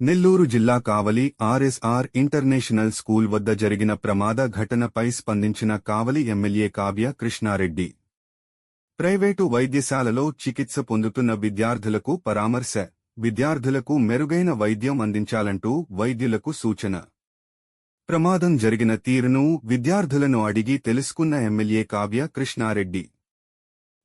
నెల్లూరు జిల్లా కావలి RSR international school వద్ద జరిగిన ప్రమాద ఘటనపై స్పందించిన కావలి ఎమ్మెల్యే కావ్య కృష్ణారెడ్డి. ప్రైవేటు వైద్యశాలలో చికిత్స పొందుతున్న విద్యార్థులకు పరామర్శ విద్యార్థులకు మెరుగైన వైద్యం అందించాలంటూ వైద్యులకు సూచన. ప్రమాదం జరిగిన తీరును విద్యార్థులను అడిగి తెలుసుకున్న ఎమ్మెల్యే కావ్య కృష్ణారెడ్డి.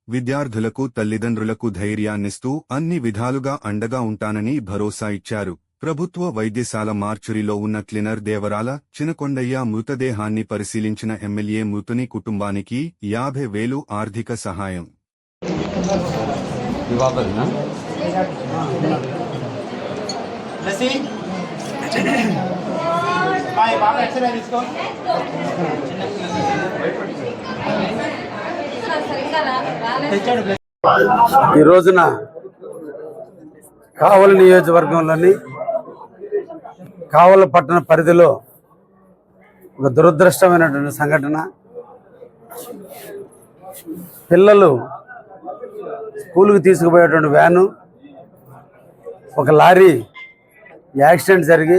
విద్యార్థులకు తల్లిదండ్రులకు ధైర్యాన్నిస్తూ అన్ని విధాలుగా అండగా ఉంటానని భరోసా ఇచ్చారు. ప్రభుత్వ వైద్యశాల మార్చురిలో ఉన్న క్లినర్ దేవరాల చినకొండయ్య మృతదేహాన్ని పరిశీలించిన ఎమ్మెల్యే మృతుని కుటుంబానికి యాభై వేలు ఆర్థిక సహాయం. ఈ రోజున కావలి నియోజకవర్గంలోని కావలపట్టణ పరిధిలో ఒక దురదృష్టమైనటువంటి సంఘటన. పిల్లలు స్కూల్కి తీసుకుపోయేటువంటి వ్యాను ఒక లారీ యాక్సిడెంట్ జరిగి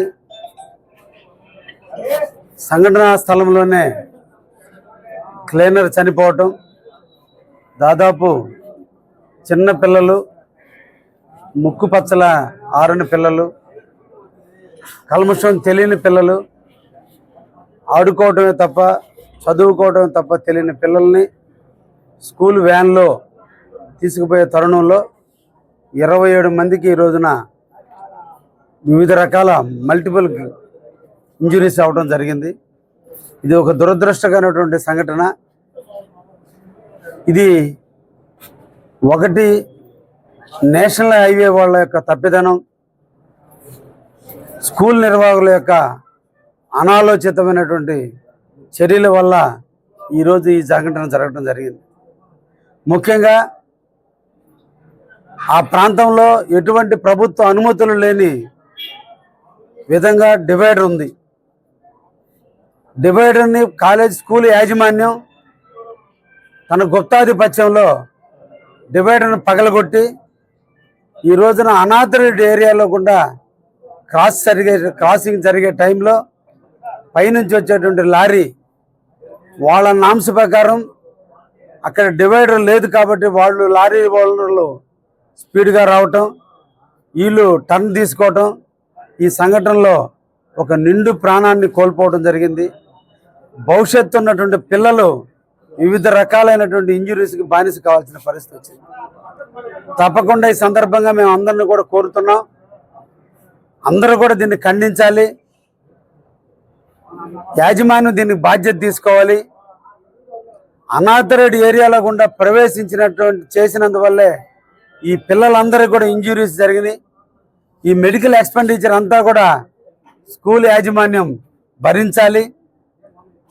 సంఘటనా స్థలంలోనే క్లీనర్ చనిపోవటం. దాదాపు చిన్న పిల్లలు ముక్కు పచ్చల ఆరుని పిల్లలు కల్మషం తెలియని పిల్లలు ఆడుకోవటమే తప్ప చదువుకోవటమే తప్ప తెలియని పిల్లల్ని స్కూల్ వ్యాన్లో తీసుకుపోయే తరుణంలో ఇరవై ఏడు మందికి ఈ రోజున వివిధ రకాల మల్టిపుల్ ఇంజురీస్ అవ్వడం జరిగింది. ఇది ఒక దురదృష్టకరమైనటువంటి సంఘటన. ఇది ఒకటి నేషనల్ హైవే వాళ్ళ యొక్క తప్పిదనం. స్కూల్ నిర్వాహకుల యొక్క అనాలోచితమైనటువంటి చర్యల వల్ల ఈరోజు ఈ సంఘటన జరగడం జరిగింది. ముఖ్యంగా ఆ ప్రాంతంలో ఎటువంటి ప్రభుత్వ అనుమతులు లేని విధంగా డివైడర్ ఉంది. డివైడర్ని కాలేజ్ స్కూల్ యాజమాన్యం తన గుప్తాధిపత్యంలో డివైడర్ను పగలగొట్టి ఈ రోజున అనాథరెడ్డి ఏరియాలో కూడా క్రాస్ జరిగే క్రాసింగ్ జరిగే టైంలో పైనుంచి వచ్చేటువంటి లారీ వాళ్ళ నాంశ ప్రకారం అక్కడ డివైడర్ లేదు కాబట్టి వాళ్ళు లారీ వాళ్ళు స్పీడ్గా రావటం వీళ్ళు టర్న్ తీసుకోవటం ఈ సంఘటనలో ఒక నిండు ప్రాణాన్ని కోల్పోవడం జరిగింది. భవిష్యత్తు ఉన్నటువంటి పిల్లలు వివిధ రకాలైనటువంటి ఇంజురీస్కి బానిస కావాల్సిన పరిస్థితి వచ్చింది. తప్పకుండా ఈ సందర్భంగా మేము అందరిని కూడా కోరుతున్నాం. అందరూ కూడా దీన్ని ఖండించాలి. యాజమాన్యం దీనికి బాధ్యత తీసుకోవాలి. అనాథరెడ్డి ఏరియాలో గుండా ప్రవేశించినటువంటి చేసినందువల్లే ఈ పిల్లలందరికీ కూడా ఇంజురీస్ జరిగినాయి ఈ మెడికల్ ఎక్స్పెండిచర్ అంతా కూడా స్కూల్ యాజమాన్యం భరించాలి.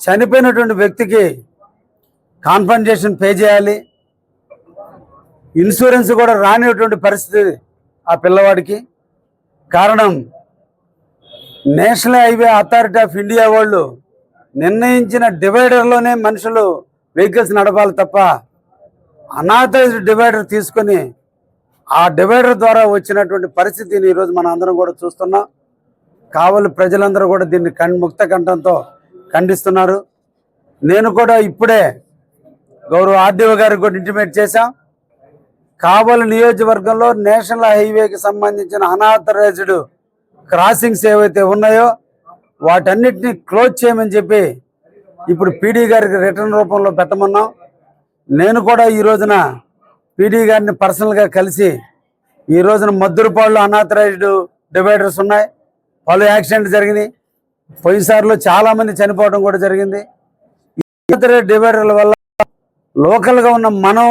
చనిపోయినటువంటి వ్యక్తికి కాన్ఫన్సేషన్ పే చేయాలి. ఇన్సూరెన్స్ కూడా రానిటువంటి పరిస్థితి ఆ పిల్లవాడికి. కారణం National Highway Authority of India వాళ్ళు నిర్ణయించిన డివైడర్లోనే మనుషులు వెహికల్స్ నడపాలి తప్ప అనాథరైజ్డ్ డివైడర్ తీసుకొని ఆ డివైడర్ ద్వారా వచ్చినటువంటి పరిస్థితిని ఈరోజు మనం అందరం కూడా చూస్తున్నాం. కావలి ప్రజలందరూ కూడా దీన్ని కన్ ముక్త కంఠంతో ఖండిస్తున్నారు. నేను కూడా ఇప్పుడే గౌరవ ఆర్డీఓ గారికి కూడా ఇంటిమేట్ చేశాం. కావలి నియోజకవర్గంలో నేషనల్ హైవేకి సంబంధించిన అనాథరైజ్డ్ క్రాసింగ్స్ ఏవైతే ఉన్నాయో వాటన్నిటిని క్లోజ్ చేయమని చెప్పి ఇప్పుడు పీడీ గారికి రిటర్న్ రూపంలో పెట్టమన్నాం. నేను కూడా ఈ రోజున పీడీ గారిని పర్సనల్గా కలిసి ఈ రోజున మద్దురుపాళ్ళు అనాథరైజ్డ్ డివైడర్స్ ఉన్నాయి. పలు యాక్సిడెంట్ జరిగినాయి. పోయినసారిలో చాలామంది చనిపోవడం కూడా జరిగింది. అనాథరైజ్ డివైడర్ల వల్ల లోకల్గా ఉన్న మనం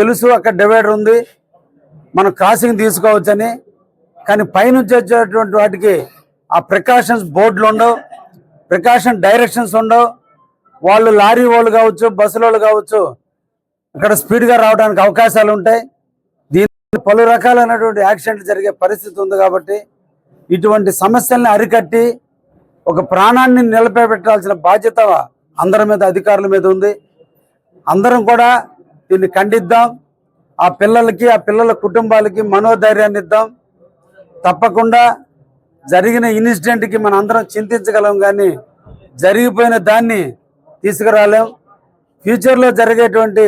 తెలుసు అక్కడ డివైడర్ ఉంది. మనం క్రాసింగ్ తీసుకోవచ్చని. కానీ పైనుంచి వచ్చేటువంటి వాటికి ఆ ప్రికాషన్స్ బోర్డులు ఉండవు. ప్రికాషన్ డైరెక్షన్స్ ఉండవు. వాళ్ళు లారీ వాళ్ళు కావచ్చు బస్సుల వాళ్ళు కావచ్చు ఇక్కడ స్పీడ్గా రావడానికి అవకాశాలు ఉంటాయి. దీని పలు రకాలైనటువంటి యాక్సిడెంట్ జరిగే పరిస్థితి ఉంది కాబట్టి ఇటువంటి సమస్యల్ని అరికట్టి ఒక ప్రాణాన్ని నిలబెట్టాల్సిన బాధ్యత అందరి మీద అధికారుల మీద ఉంది. అందరం కూడా దీన్ని ఖండిద్దాం. ఆ పిల్లలకి ఆ పిల్లల కుటుంబాలకి మనోధైర్యాన్ని ఇద్దాం. తప్పకుండా జరిగిన ఇన్సిడెంట్కి మనం అందరం చింతించగలం కానీ జరిగిపోయిన దాన్ని తీసుకురాలేం. ఫ్యూచర్లో జరిగేటువంటి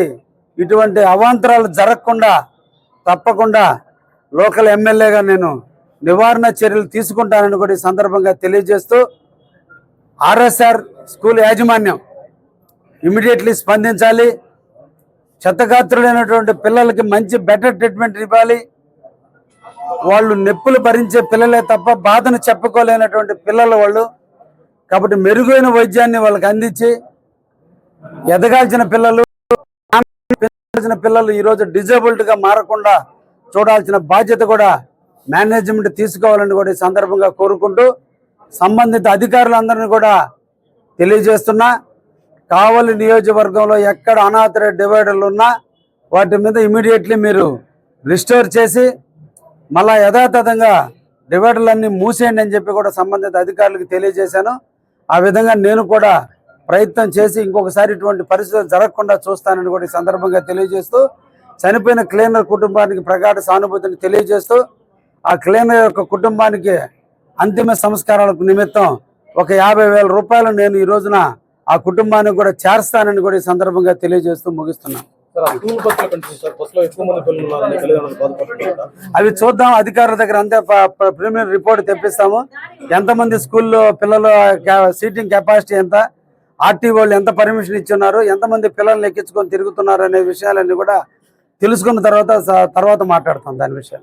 ఇటువంటి అవాంతరాలు జరగకుండా తప్పకుండా లోకల్ ఎమ్మెల్యేగా నేను నివారణ చర్యలు తీసుకుంటానని కూడా ఈ సందర్భంగా తెలియజేస్తూ ఆర్ఎస్ఆర్ స్కూల్ యాజమాన్యం ఇమీడియట్లీ స్పందించాలి. చెత్తగాత్రులైనటువంటి పిల్లలకి మంచి బెటర్ ట్రీట్మెంట్ ఇవ్వాలి. వాళ్ళు నొప్పులు భరించే పిల్లలే తప్ప బాధను చెప్పుకోలేనటువంటి పిల్లలు వాళ్ళు. కాబట్టి మెరుగైన వైద్యాన్ని వాళ్ళకి అందించి ఎదగాల్సిన పిల్లలు పెంచాల్సిన పిల్లలు ఈరోజు డిజేబుల్డ్గా మారకుండా చూడాల్సిన బాధ్యత కూడా మేనేజ్మెంట్ తీసుకోవాలని కూడా ఈ సందర్భంగా కోరుకుంటూ సంబంధిత అధికారులందరినీ కూడా తెలియజేస్తున్నా. కావలి నియోజకవర్గంలో ఎక్కడ అనాథ డివైడర్లు ఉన్నా వాటి మీద ఇమీడియట్లీ మీరు రిస్టోర్ చేసి మళ్ళా యథాతథంగా డివైడర్లన్నీ మూసేయండి అని చెప్పి కూడా సంబంధిత అధికారులకు తెలియజేశాను. ఆ విధంగా నేను కూడా ప్రయత్నం చేసి ఇంకొకసారి ఇటువంటి పరిస్థితులు జరగకుండా చూస్తానని కూడా ఈ సందర్భంగా తెలియజేస్తూ చనిపోయిన క్లీనర్ కుటుంబానికి ప్రగాఢ సానుభూతిని తెలియజేస్తూ ఆ క్లీనర్ యొక్క కుటుంబానికి అంతిమ సంస్కారాలకు నిమిత్తం ఒక యాభై వేల రూపాయలు నేను ఈ రోజున ఆ కుటుంబానికి కూడా చేర్స్తానని కూడా ఈ సందర్భంగా తెలియజేస్తూ ముగిస్తున్నాను అవి చూద్దాం. అధికారుల దగ్గర అంతే ప్రీమియర్ రిపోర్ట్ తెప్పిస్తాము. ఎంతమంది స్కూల్లో పిల్లల సీటింగ్ కెపాసిటీ ఎంత? ఆర్టీ వాళ్ళు ఎంత పర్మిషన్ ఇచ్చున్నారు? ఎంతమంది పిల్లల్ని ఎక్కించుకొని తిరుగుతున్నారు అనే విషయాలన్నీ కూడా తెలుసుకున్న తర్వాత తర్వాత మాట్లాడతాం దాని విషయం.